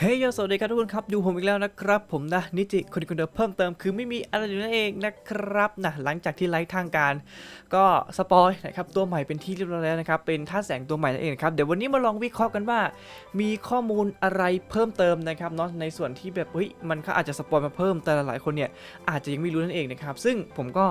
เฮ้ยสวัสดีครับทุกคนครับอยู่ผมอีกแล้วนะครับ ผมนะนิจิคนคนเดิมเพิ่มเติมคือไม่มีอะไรอยู่นั่นเองนะครับนะหลังจากที่ไลฟ์ทางการ ก็สปอยนะครับตัวใหม่เป็นที่เรียบร้อยแล้วนะครับเป็นท่าแสงตัวใหม่นั่นเองครับเดี๋ยววันนี้มาลองวิเคราะห์กันว่า มีข้อมูลอะไรเพิ่มเติมนะครับเนาะในส่วนที่แบบเฮ้ยมันก็อาจจะสปอยมาเพิ่มแต่หลายคนเนี่ยอาจจะยังไม่รู้นั่นเองนะครับซึ่งผมก็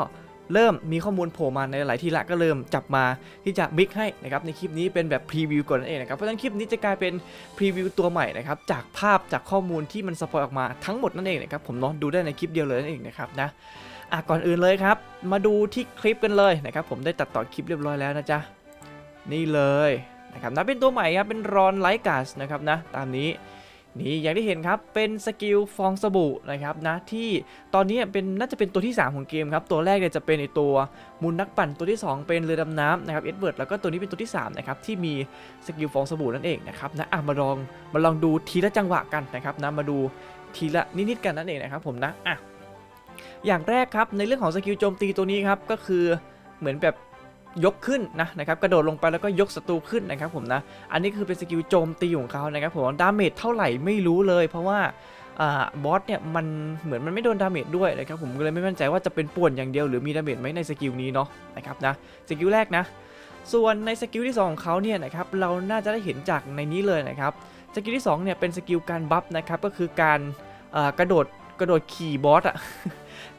เริ่มมีข้อมูลโผล่มาในหลายที่ละก็เริ่มจับมาที่จะมิกให้นะครับในคลิปนี้เป็นแบบพรีวิวก่อนนั่นเองนะครับเพราะฉะนั้นคลิปนี้จะกลายเป็นพรีวิวตัวใหม่นะครับจากภาพจากข้อมูลที่มันสปอยออกมาทั้งหมดนั่นเองนะครับผมเนาะดูได้ในคลิปเดียวเลยนั่นเองนะครับนะอะก่อนอื่นเลยครับ มาดูที่คลิปกันเลยนะครับผมได้ตัดต่อคลิปเรียบร้อยแล้วนะจ๊ะนี่เลยนะครับนะเป็นตัวใหม่ครับเป็นรอนไลกัสนะครับนะตามนี้ นี่อย่างที่เห็นครับเป็นสกิลฟองสบู่นะครับนะที่ตอนนี้เป็นน่าจะเป็นตัวที่ 3 ของเกมครับตัวแรกเนี่ยจะเป็นไอตัวมูลนักปั่นตัวที่ 2 เป็นเรือดำน้ำนะครับเอ็ดเวิร์ดแล้วก็ตัวนี้เป็นตัวที่3นะครับที่มีสกิลฟองสบู่นั่นเองนะครับนะอะมาลองมาลองดูทีละจังหวะกันนะครับนะมาดูทีละนิดๆกันนั่นเองนะครับผมนะอะอย่างแรกครับในเรื่องของสกิลโจมตีตัวนี้ครับก็คือเหมือนแบบ ยกขึ้นนะนะครับกระโดดลงไปแล้วก็ยกศัตรูขึ้นนะครับผมนะอันนี้คือเป็นสกิลโจมตีของเขานะครับผมดาเมจเท่าไหร่ไม่รู้เลย เพราะว่าอบอสเนี่ยมันเหมือนมันไม่โดนดาเมจด้วยนะครับผมก็เลยไม่มั่นใจว่าจะเป็นป่วนอย่างเดียวหรือมีดาเมจไหมในสกิลนี้เนาะนะครับนะสกิลแรกนะส่วนในสกิลที่ 2 ของเขาเนี่ยนะครับเราน่าจะได้เห็นจากในนี้เลยนะครับสกิลที่2เนี่ยเป็นสกิลการบัฟนะครับก็คือการกระโดดกระโดดขี่บอสอะ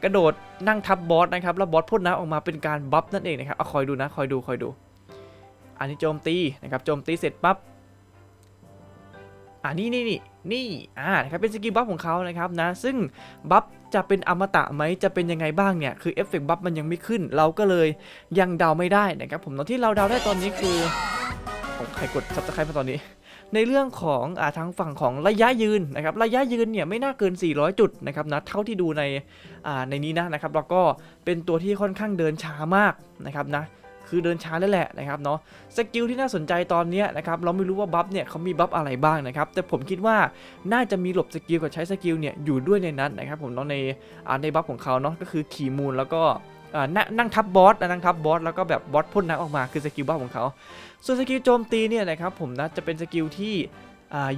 กระโดดนั่งทับบอสนะครับแล้วบอสพ่นน้ำออกมาเป็นการบัฟนั่นเองนะครับเอาคอยดูนะคอยดูคอยดู อันนี้โจมตีนะครับโจมตีเสร็จปั๊บอ่านี่นี่นี่นี่อ่านะครับเป็นสกิลบัฟของเขานะครับนะซึ่งบัฟจะเป็นอมตะไหมจะเป็นยังไงบ้างเนี่ยคือเอฟเฟกต์บัฟมันยังไม่ขึ้น เราก็เลยยังเดาไม่ได้นะครับผมตอนที่เราเดาได้ตอนนี้คือผมใครกดซับสไครต์มาตอนนี้ ในเรื่องของอ่าทางฝั่งของระยะยืนนะครับระยะยืนเนี่ยไม่น่าเกิน 400 จุดนะครับนะเท่าที่ดูในอ่าในนี้นะนะครับแล้วก็เป็นตัวที่ค่อนข้างเดินช้ามากนะครับนะคือเดินช้าแล้วแหละนะครับเนาะสกิลที่น่าสนใจตอนนี้นะครับเราไม่รู้ว่าบัฟเนี่ยเขามีบัฟอะไรบ้างนะครับแต่ผมคิดว่าน่าจะมีหลบสกิลกับใช้สกิลเนี่ยอยู่ด้วยในนั้นนะครับผมเนาะในอ่าในบัฟของเขาเนาะก็คือขี่มูลแล้วก็ นั่งนั่งทับบอสนั่งทับบอสแล้วก็แบบบอสพ่นน้ำออกมาคือสกิลบัฟของเขา ส่วนสกิลโจมตีเนี่ยนะครับผมนะจะเป็นสกิลที่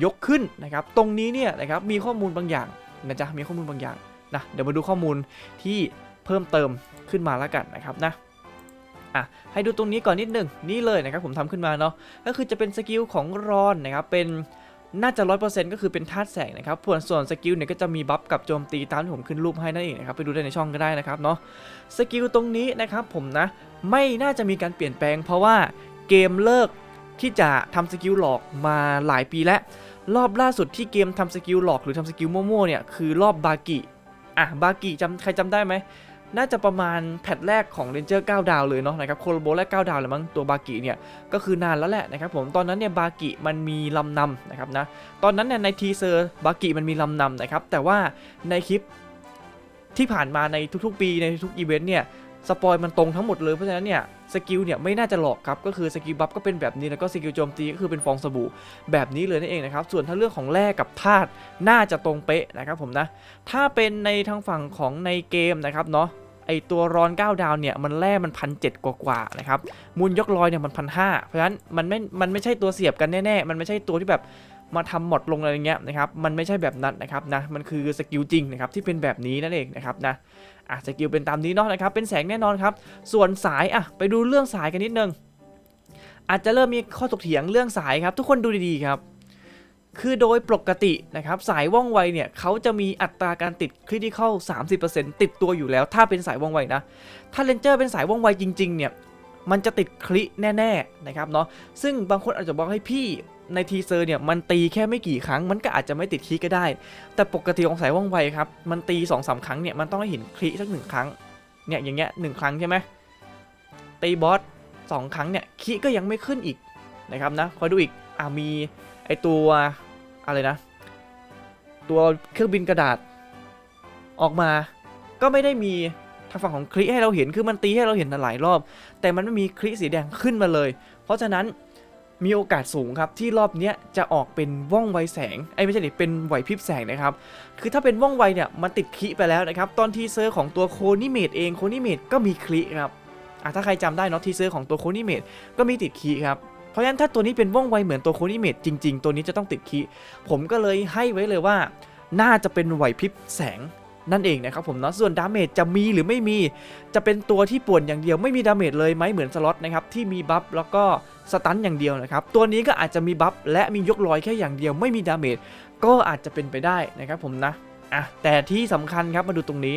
ยกขึ้นนะครับตรงนี้เนี่ยนะครับมีข้อมูลบางอย่างนะจ๊ะมีข้อมูลบางอย่างนะเดี๋ยวมาดูข้อมูลที่เพิ่มเติมขึ้นมาแล้วกันนะครับนะอะให้ดูตรงนี้ก่อนนิดหนึ่งนี่เลยนะครับผมทำขึ้นมาเนาะก็คือจะเป็นสกิลของรอนนะครับเป็น น่าจะร้อยเปอร์เซ็นต์ก็คือเป็นธาตุแสงนะครับส่วนส่วนสกิลเนี่ยก็จะมีบัฟกับโจมตีตามที่ผมขึ้นรูปให้นั่นเองนะครับไปดูได้ในช่องก็ได้นะครับเนาะสกิลตรงนี้นะครับผมนะไม่น่าจะมีการเปลี่ยนแปลง เพราะว่าเกมเลิกที่จะทำสกิลหลอกมาหลายปีแล้ว รอบล่าสุดที่เกมทำสกิลหลอกหรือทำสกิลมั่วๆเนี่ยคือรอบบากิอะบากิจำใครจำได้ไหม น่าจะประมาณแพทแรกของ Ranger 9ดาวเลยเนาะนะครับโคโลโบแรก9ดาวเลยมั้งตัวบากิเนี่ยก็คือนานแล้วแหละนะครับผมตอนนั้นเนี่ยบากิมันมีลำนำนะครับนะตอนนั้นเนี่ยในทีเซอร์บากิมันมีลำนำนะครับแต่ว่าในคลิปที่ผ่านมาในทุกๆ ปีในทุกอีเวนต์เนี่ยสปอยมันตรงทั้งหมดเลยเพราะฉะนั้นเนี่ยสกิลเนี่ยไม่น่าจะหลอกครับก็คือสกิลบัฟก็เป็นแบบนี้แล้วก็สกิลโจมตีก็คือเป็นฟองสบู่แบบนี้เลยนั่นเองนะครับส่วนถ้าเรื่องของแร่กับธาตุน่าจะตรงเป๊ะนะครับผมนะถ้าเป็นในทางฝั่งของในเกมนะครับเนาะ อตัวรอน9ดาวเนี่ยมันแร่มันพันเกว่าๆนะครับมูลยกลอยเนี่ยมันพันห้าเพราะฉะนั้นมันไม่ มันไม่ใช่ตัวเสียบกันแน่ๆ มันไม่ใช่ตัวที่แบบมาทำหมดลงอะไรเงี้ยนะครับ มันไม่ใช่แบบนั้นนะครับนะ มันคือสกิลจริงนะครับที่เป็นแบบนี้นั่นเองนะครับนะอะสกิลเป็นตามนี้เนาะนะครับ เป็นแสงแน่นอนครับ ส่วนสายอะไปดูเรื่องสายกันนิดนึง อาจจะเริ่มมีข้อถกเถียงเรื่องสายครับ ทุกคนดูดีๆครับ คือโดยปกตินะครับสายว่องไวเนี่ยเขาจะมีอัตราการติดคริติคอล30%ติดตัวอยู่แล้ว ถ้าเป็นสายว่องไวนะ ถ้าเลนเจอร์เป็นสายว่องไวจริง ๆ เนี่ย มันจะติดคลิแน่ๆนะครับเนาะซึ่งบางคนอาจจะบอกให้พี่ในทีเซอร์เนี่ยมันตีแค่ไม่กี่ครั้งมันก็อาจจะไม่ติดคีก็ได้ แต่ปกติของสายว่องไวครับมันตี2อสาครั้งเนี่ยมันต้องให้เห็นคลิสักหนึ่งครั้งเนี่ยอย่างเงี้ยหนึ่งครั้งใช่ไหมตีบอสสองครั้งเนี่ยคีก็ยังไม่ขึ้นอีกนะครับนะคอยดูอีกอ่ามี ไอตัวอะไรนะ ตัวเครื่องบินกระดาษออกมา ก็ไม่ได้มีทางฝั่งของคลิให้เราเห็นคือมันตีให้เราเห็นหลายรอบ แต่มันไม่มีคลิสีแดงขึ้นมาเลย เพราะฉะนั้นมีโอกาสสูงครับที่รอบนี้จะออกเป็นว่องไวแสงไอ้ไม่ใช่ดิเป็นไหวพริบแสงนะครับ คือถ้าเป็นว่องไวเนี่ยมันติดคลิไปแล้วนะครับ ตอนทีเซอร์ของตัวโคนิเมตเองโคนิเมตก็มีคลิครับอะถ้าใครจำได้เนาะทีเซอร์ของตัวโคนิเมตก็มีติดคลิครับ เพราะฉะนั้นถ้าตัวนี้เป็นว่องไวเหมือนตัวโคนิเมตจริง ๆ ตัวนี้จะต้องติดคลิผมก็เลยให้ไว้เลยว่า น่าจะเป็นไหวพริบแสงนั่นเองนะครับผมเนาะส่วนดาเมจจะมีหรือไม่มี จะเป็นตัวที่ป่วนอย่างเดียวไม่มีดาเมจเลยไหมเหมือนสล็อตนะครับที่มีบัฟแล้วก็สตันอย่างเดียวนะครับตัวนี้ก็อาจจะมีบัฟและมียกลอยแค่อย่างเดียวไม่มีดาเมจก็อาจจะเป็นไปได้นะครับผมนะอะแต่ที่สำคัญครับมาดูตรงนี้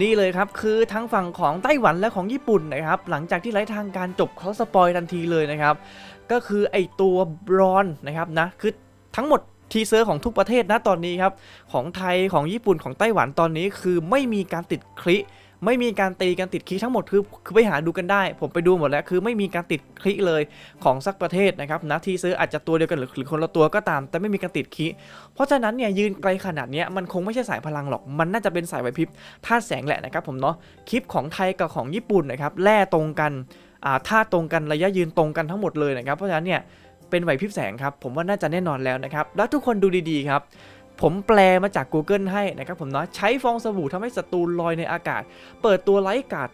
นี่เลยครับคือทั้งฝั่งของไต้หวันและของญี่ปุ่นนะครับหลังจากที่ไร้ทางการจบเขาสปอยทันทีเลยนะครับก็คือไอตัวบรอนนะครับนะคือทั้งหมดทีเซอร์ของทุกประเทศนะตอนนี้ครับของไทยของญี่ปุ่นของไต้หวันตอนนี้คือไม่มีการติดคลิ ไม่มีการตีการติดคลิกทั้งหมดคือคือไปหาดูกันได้ ผมไปดูหมดแล้วคือไม่มีการติดคลิกเลยของสักประเทศนะครับนะทีเซอร์อาจจะตัวเดียวกันหรือหรือคนละตัวก็ตาม แต่ไม่มีการติดคลิกเพราะฉะนั้นเนี่ยยืนไกลขนาดนี้มันคงไม่ใช่สายพลังหรอกมันน่าจะเป็นสายไหวพริบธาตุแสงแหละนะครับผมเนาะคลิปของไทยกับของญี่ปุ่นนะครับแล่ตรงกันอ่าธาตุตรงกันระยะยืนตรงกันทั้งหมดเลยนะครับเพราะฉะนั้นเนี่ยเป็นไหวพริบแสงครับผมว่าน่าจะแน่นอนแล้วนะครับแล้วทุกคนดูดีๆครับ ผมแปลมาจาก Google ให้นะครับผมเนาะใช้ฟองสบู่ทำให้ศัตรูลอยในอากาศ เปิดตัวไลท์การ์ด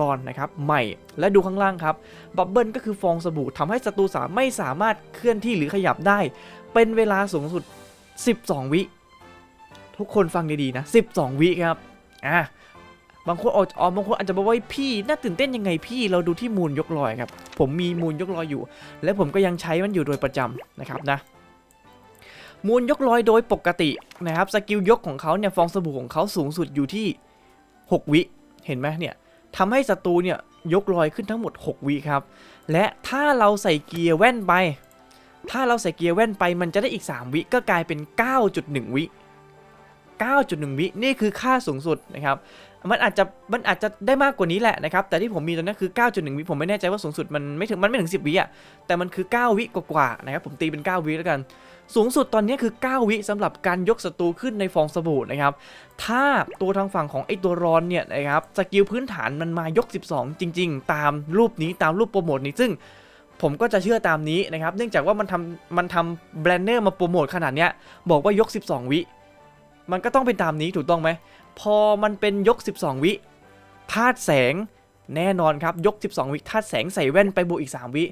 รอนนะครับใหม่และดูข้างล่างครับบับเบิลก็คือฟองสบู่ทำให้ศัตรูสามไม่สามารถเคลื่อนที่หรือขยับได้ เป็นเวลาสูงสุด 12 วิ ทุกคนฟังดีๆนะ 12 วิครับอะบางคนออกบางคนอาจจะบอกว่าพี่น่าตื่นเต้นยังไงพี่เราดูที่มูลยกลอยครับผมมีมูลยกลอยอยู่ และผมก็ยังใช้มันอยู่โดยประจำนะครับนะ มูลยกลอยโดยปกตินะครับสกิลยกของเขาเนี่ยฟองสบู่ของเขาสูงสุดอยู่ที่ 6 วิเห็นไหมเนี่ยทำให้ศัตรูเนี่ยยกลอยขึ้นทั้งหมด 6 วิครับ และถ้าเราใส่เกียร์แว่นไป ถ้าเราใส่เกียร์แว่นไปมันจะได้อีก 3 วิก็กลายเป็น 9.1 วิ9.1 วินี่คือค่าสูงสุดนะครับ มันอาจจะมันอาจจะได้มากกว่านี้แหละนะครับแต่ที่ผมมีตอนนี้คือ 9.1 วิผมไม่แน่ใจว่าสูงสุดมันไม่ถึงมันไม่ถึง 10 วิอะแต่มันคือ 9 วิกว่าๆนะครับผมตีเป็น 9 วิแล้วกัน สูงสุดตอนนี้คือ 9 วิสำหรับการยกศัตรูขึ้นในฟองสบู่นะครับถ้าตัวทางฝั่งของไอตัวรอนเนี่ยนะครับสกิลพื้นฐานมันมายก 12 จริง ๆ ตามรูปนี้ตามรูปโปรโมทนี้ซึ่งผมก็จะเชื่อตามนี้นะครับ เนื่องจากว่ามันทำมันทำแบรนเนอร์มาโปรโมทขนาดเนี้ย บอกว่ายก 12 วิ มันก็ต้องเป็นตามนี้ถูกต้องไหม พอมันเป็นยก 12 วิธาตุแสงแน่นอนครับ ยก 12 วิธาตุแสงใส่แว่นไปบวกอีก 3 วิ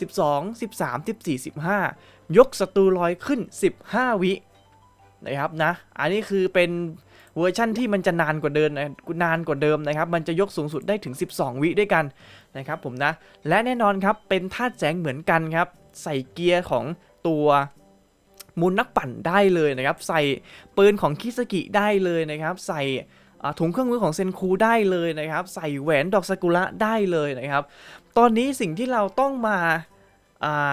12 13 14 15 ยกศัตรูลอยขึ้น 15 วินะครับนะ อันนี้คือเป็นเวอร์ชั่นที่มันจะนานกว่าเดิมนะนานกว่าเดิมนะครับ มันจะยกสูงสุดได้ถึง 12 วิด้วยกันนะครับผมนะ และแน่นอนครับ เป็นธาตุแสงเหมือนกันครับ ใส่เกียร์ของตัว มูลนักปั่นได้เลยนะครับ ใส่ปืนของคิสกิได้เลยนะครับ ใส่ถุงเครื่องมือของเซนคูได้เลยนะครับ ใส่แหวนดอกซากุระได้เลยนะครับ ตอนนี้สิ่งที่เราต้องมา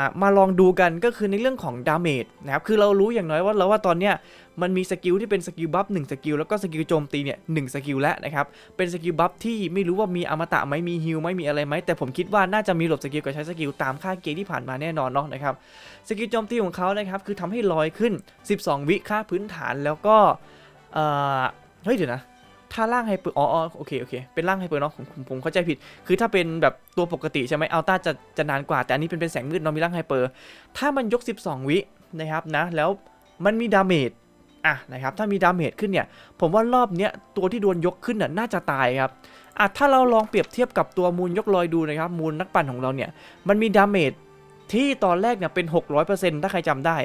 ามาลองดูกันก็คือในเรื่องของดาเมจนะครับ คือเรารู้อย่างน้อยว่าแล้วว่าตอนเนี้ย มันมีสกิลที่เป็นสกิลบัฟหนึ่งสกิลแล้วก็สกิลโจมตีเนี่ยหนึ่งสกิลแล้วนะครับ เป็นสกิลบัฟที่ไม่รู้ว่ามีอมตะไหมมีฮิลไหมมีอะไรไหมแต่ผมคิดว่าน่าจะมีหลบสกิลกับใช้สกิลตามค่าเกณฑ์ที่ผ่านมาแน่นอนเนาะนะครับสกิลโจมตีของเขานะครับคือทำให้ลอยขึ้น 12 วิค่าพื้นฐานแล้วก็เอ่อเฮ้ยเดี๋ยวนะถ้าร่างไฮเปอร์อ๋ออ๋อโอเค โอเค เป็นร่างไฮเปอร์เนาะผมผมผมเข้าใจผิด คือถ้าเป็นแบบตัวปกติใช่ไหมอัลต้าจะจะนานกว่า แต่อันนี้เป็นเป็นแสงมืดเนาะมีร่างไฮเปอร์ ถ้ามันยก 12 วินะครับนะ แล้วมันมีดาเมจ อะนะครับถ้ามีดาเมจขึ้นเนี่ยผมว่ารอบเนี้ยตัวที่โดนยกขึ้นน่ะน่าจะตายครับอะถ้าเราลองเปรียบเทียบกับตัวมูลยกลอยดูนะครับมูลนักปั่นของเราเนี่ยมันมีดาเมจที่ตอนแรกเนี่ยเป็น 600%ถ้าใครจำได้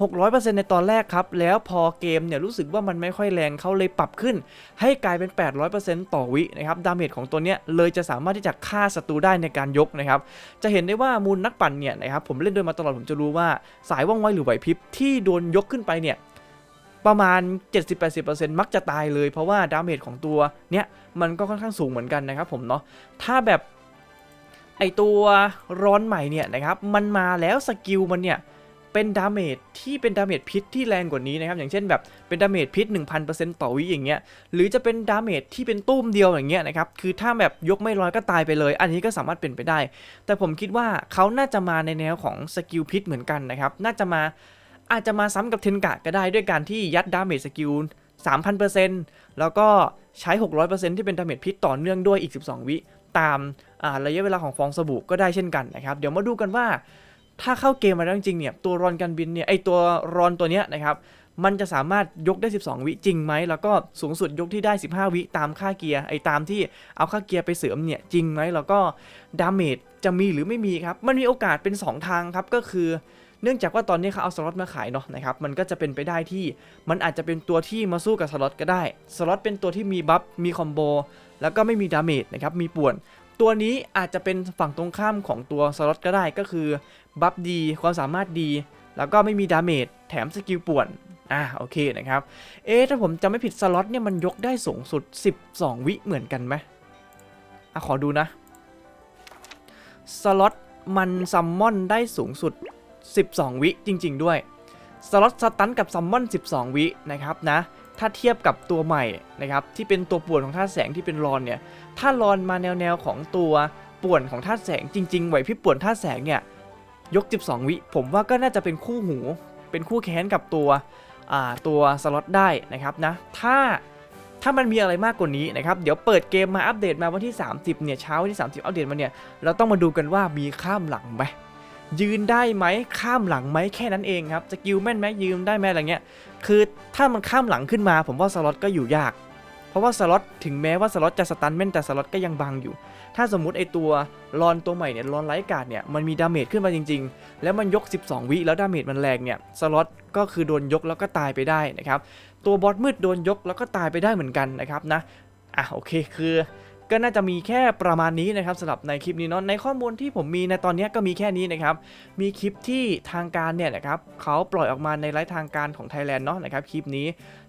600%ในตอนแรกครับ แล้วพอเกมเนี่ยรู้สึกว่ามันไม่ค่อยแรงเขาเลยปรับขึ้น ให้กลายเป็น 800%ต่อวินะครับ ดาเมจของตัวเนี้ยเลยจะสามารถที่จะฆ่าศัตรูได้ในการยกนะครับ จะเห็นได้ว่ามูลนักปั่นเนี่ยนะครับผมเล่นโดยมาตลอดผมจะรู้ว่าสายว่องไวหรือไหวพริบที่โดนยกขึ้นไปเนี่ย ประมาณ 70-80%มักจะตายเลย เพราะว่าดาเมจของตัวเนี้ยมันก็ค่อนข้างสูงเหมือนกันนะครับผมเนาะถ้าแบบไอตัวร้อนใหม่เนี่ยนะครับมันมาแล้วสกิลมันเนี่ยเป็นดาเมจที่เป็นดาเมจพิษที่แรงกว่านี้นะครับ อย่างเช่นแบบเป็นดาเมจพิษ 1,000%ต่อวิอย่างเงี้ยหรือจะเป็นดาเมจที่เป็นตุ้มเดียวอย่างเงี้ยนะครับคือถ้าแบบยกไม่ร้อยก็ตายไปเลย อันนี้ก็สามารถเป็นไปได้ แต่ผมคิดว่าเขาน่าจะมาในแนวของสกิลพิษเหมือนกันนะครับ น่าจะมา อาจจะมาซ้ำกับเทนกะก็ได้ด้วยการที่ยัดดาเมจสกิล 3,000%แล้วก็ใช้ 600%ที่เป็นดาเมจพิษต่อเนื่องด้วยอีก 12 วิตามาระยะเวลาของฟองสบู่ก็ได้เช่นกันนะครับ เดี๋ยวมาดูกันว่า ถ้าเข้าเกมมาแล้วจริงเนี่ยตัวรอนการบินเนี่ยไอตัวรอนตัวเนี้ยนะครับมันจะสามารถยกได้ 12 วิจริงไหม แล้วก็สูงสุดยกที่ได้ 15 วิตามค่าเกียร์ ไอตามที่เอาค่าเกียร์ไปเสริมเนี่ยจริงไหม แล้วก็ดาเมจจะมีหรือไม่มีครับ มันมีโอกาสเป็น 2 ทางครับ ก็คือ เนื่องจากว่าตอนนี้เขาเอาสล็อตมาขายเนาะนะครับมันก็จะเป็นไปได้ที่มันอาจจะเป็นตัวที่มาสู้กับสล็อตก็ได้สล็อตเป็นตัวที่มีบัฟมีคอมโบแล้วก็ไม่มีดาเมจนะครับมีป่วน ตัวนี้อาจจะเป็นฝั่งตรงข้ามของตัวสล็อตก็ได้ก็คือบัฟดีความสามารถดี แล้วก็ไม่มีดาเมจแถมสกิลป่วนอ่าโอเคนะครับเอ๊ะถ้าผมจำไม่ผิดสล็อตเนี่ยมันยกได้สูงสุด 12 วิเหมือนกันไหมอะขอดูนะสล็อตมันซัมมอนได้สูงสุด 12 วิจริง ๆ ด้วย สล็อตสตันกับซัมมอน12 วินะครับนะ ถ้าเทียบกับตัวใหม่นะครับที่เป็นตัวป่วนของธาตุแสงที่เป็นรอนเนี่ย ถ้ารอนมาแนวๆของตัวป่วนของธาตุแสงจริง ๆ ไหวพิบป่วนธาตุแสงเนี่ยยก 12 วิผมว่าก็น่าจะเป็นคู่หู เป็นคู่แค้นกับตัวอ่าตัวสล็อตได้นะครับนะ ถ้าถ้ามันมีอะไรมากกว่านี้นะครับ เดี๋ยวเปิดเกมมาอัปเดตมาวันที่ 30 เนี่ยเช้าวันที่ 30 อัปเดตมาเนี่ย เราต้องมาดูกันว่ามีข้ามหลังไหม ยืนได้ไหมข้ามหลังไหมแค่นั้นเองครับสกิลแม่นไหมยืนได้ไหมอะไรเงี้ยคือถ้ามันข้ามหลังขึ้นมาผมว่าสล็อตก็อยู่ยาก เพราะว่าสล็อตถึงแม้ว่าสล็อตจะสตันแม่นแต่สล็อตก็ยังบังอยู่ ถ้าสมมติไอตัวรอนตัวใหม่เนี่ยรอนไลท์การ์ดเนี่ยมันมีดาเมจขึ้นมาจริง ๆ แล้วมันยก 12 วิแล้วดาเมจมันแรงเนี่ยสล็อตก็คือโดนยกแล้วก็ตายไปได้นะครับตัวบอสมืดโดนยกแล้วก็ตายไปได้เหมือนกันนะครับนะอะโอเคคือ ก็น่าจะมีแค่ประมาณนี้นะครับสำหรับในคลิปนี้เนาะในข้อมูลที่ผมมีในตอนนี้ก็มีแค่นี้นะครับมีคลิปที่ทางการเนี่ยนะครับเขาปล่อยออกมาในไลฟ์ทางการของไทยแลนด์เนาะนะครับคลิปนี้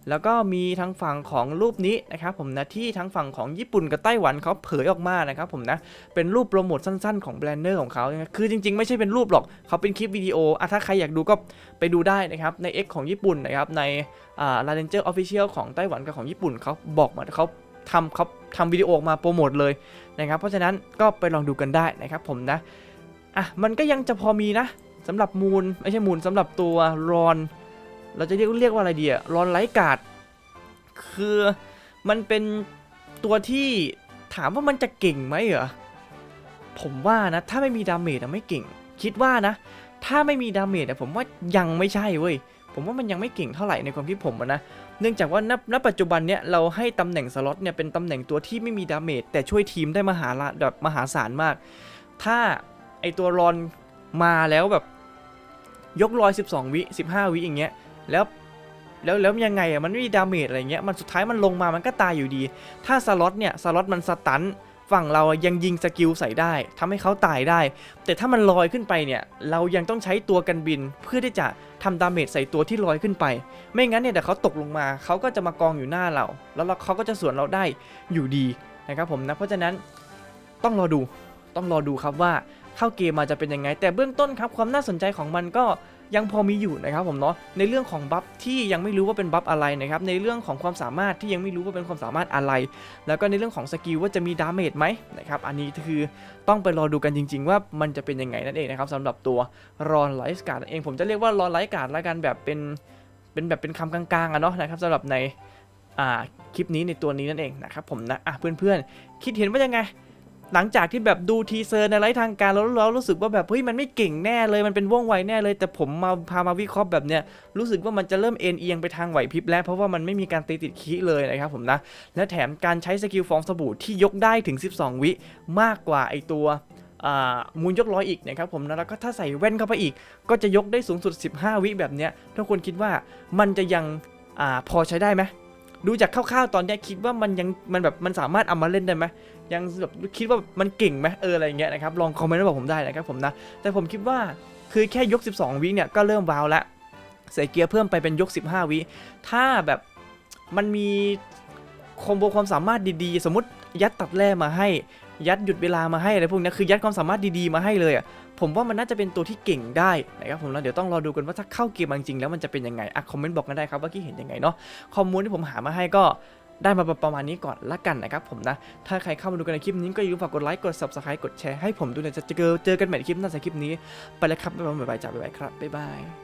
แล้วก็มีทั้งฝั่งของรูปนี้นะครับผมนะที่ทั้งฝั่งของญี่ปุ่นกับไต้หวันเขาเผยออกมานะครับผมนะเป็นรูปโปรโมทสั้นๆ ของแบรนเนอร์ของเขานะคือจริงๆ ไม่ใช่เป็นรูปหรอกเขาเป็นคลิปวิดีโออะถ้าใครอยากดูก็ไปดูได้นะครับใน X ของญี่ปุ่นนะครับในอ่า l a เ e n g e r Official ของไต้หวันกับของญี่ปุ่นเขาบอกมาเขา ทำเขาทำวิดีโอออกมาโปรโมทเลยนะครับ เพราะฉะนั้นก็ไปลองดูกันได้นะครับผมนะ อะ มันก็ยังจะพอมีนะสำหรับมูลไม่ใช่มูลสำหรับตัวรอน เราจะเรียกเรียกว่าอะไรดีอะรอนไลกาดคือมันเป็นตัวที่ถามว่ามันจะเก่งไหมเหรอ ผมว่านะ ถ้าไม่มีดาเมจอะไม่เก่ง คิดว่านะ ถ้าไม่มีดาเมจอะผมว่ายังไม่ใช่เว้ย ผมว่ามันยังไม่เก่งเท่าไหร่ในความคิดผมนะ เนื่องจากว่าณณปัจจุบันเนี้ยเราให้ตำแหน่งสล็อตเนี่ยเป็นตำแหน่งตัวที่ไม่มีดาเมจแต่ช่วยทีมได้มหาละแบบมหาศาลมาก ถ้าไอตัวรอนมาแล้วแบบยกรอย 12 วิ 15 วิอย่างเงี้ยแล้วแล้วแล้วยังไงอะมันไม่มีดาเมจอะไรเงี้ยมันสุดท้ายมันลงมามันก็ตายอยู่ดี ถ้าสล็อตเนี่ยสล็อตมันสตัน ฝั่งเรายังยิงสกิลใส่ได้ทำให้เขาตายได้ แต่ถ้ามันลอยขึ้นไปเนี่ย เรายังต้องใช้ตัวกันบินเพื่อที่จะทำดาเมจใส่ตัวที่ลอยขึ้นไป ไม่งั้นเนี่ยเดี๋ยวเขาตกลงมา เขาก็จะมากองอยู่หน้าเรา แล้วเราเขาก็จะสวนเราได้อยู่ดีนะครับผมนะ เพราะฉะนั้นต้องรอดู ต้องรอดูครับว่า เข้าเกมมาจะเป็นยังไง แต่เบื้องต้นครับความน่าสนใจของมันก็ยังพอมีอยู่นะครับผมเนาะในเรื่องของบัฟที่ยังไม่รู้ว่าเป็นบัฟอะไรนะครับในเรื่องของความสามารถที่ยังไม่รู้ว่าเป็นความสามารถอะไร แล้วก็ในเรื่องของสกิลว่าจะมีดาเมจไหมนะครับอันนี้คือต้องไปรอดูกันจริง ๆ ว่ามันจะเป็นยังไงนั่นเองนะครับสำหรับตัวรอนไลฟ์การ์ดเองผมจะเรียกว่ารอนไลฟ์การ์ดละกันแบบเป็นเป็นแบบเป็นคำกลางๆอะเนาะนะครับสำหรับในคลิปนี้ในตัวนี้นั่นเองนะครับผมนะอะเพื่อนๆคิดเห็นว่ายังไง หลังจากที่แบบดูทีเซอร์ในไลฟ์ทางการแล้วเรารู้สึกว่าแบบเฮ้ยมันไม่เก่งแน่เลยมันเป็นว่องไวแน่เลย แต่ผมมาพามาวิเคราะห์แบบเนี้ยรู้สึกว่ามันจะเริ่มเอ็นเอียงไปทางไหวพริบแล้วเพราะว่ามันไม่มีการตีติดคีเลยนะครับผมนะและแถมการใช้สกิลฟองสบู่ที่ยกได้ถึง 12 วิมากกว่าไอตัวมูลยกร้อยอีกนะครับผมนะแล้วก็ถ้าใส่แว่นเข้าไปอีก ก็จะยกได้สูงสุด 15 วิแบบเนี้ยทุกคนคิดว่ามันจะยังอพอใช้ได้ไหม ดูจากคร่าวๆตอนนี้คิดว่ามันยังมันแบบมันสามารถเอามาเล่นได้ไหมยังแบบคิดว่ามันเก่งไหมเอออะไรอย่างเงี้ยนะครับลองคอมเมนต์มาบอกผมได้นะครับผมนะแต่ผมคิดว่าคือแค่ยก 12 วิเนี่ยก็เริ่มว้าวแล้วใส่เกียร์เพิ่มไปเป็นยก 15 วิถ้าแบบมันมีคอมโบความสามารถดีๆ สมมติยัดตัดแร่มาให้ ยัดหยุดเวลามาให้อะไรพวกนี้คือยัดความสามารถดีๆมาให้เลยอะผมว่ามันน่าจะเป็นตัวที่เก่งได้นะครับผมแล้วเดี๋ยวต้องรอดูกันว่าถ้าเข้าเกมจริงๆแล้วมันจะเป็นยังไงอะคอมเมนต์บอกกันได้ครับว่าคิดเห็นยังไงเนาะข้อมูลที่ผมหามาให้ก็ได้มาประมาณนี้ก่อนละกันนะครับผมนะ ถ้าใครเข้ามาดูกันในคลิปนี้ก็อย่าลืมฝากกดไลค์ กด subscribe กดแชร์ให้ผมด้วยนะจะเจอเจอกันใหม่ในคลิปหน้าสัคลิปนี้ ไปแล้วครับบ๊ายบายบ๊ายบายจ้าบ๊ายบายครับ บ๊ายบาย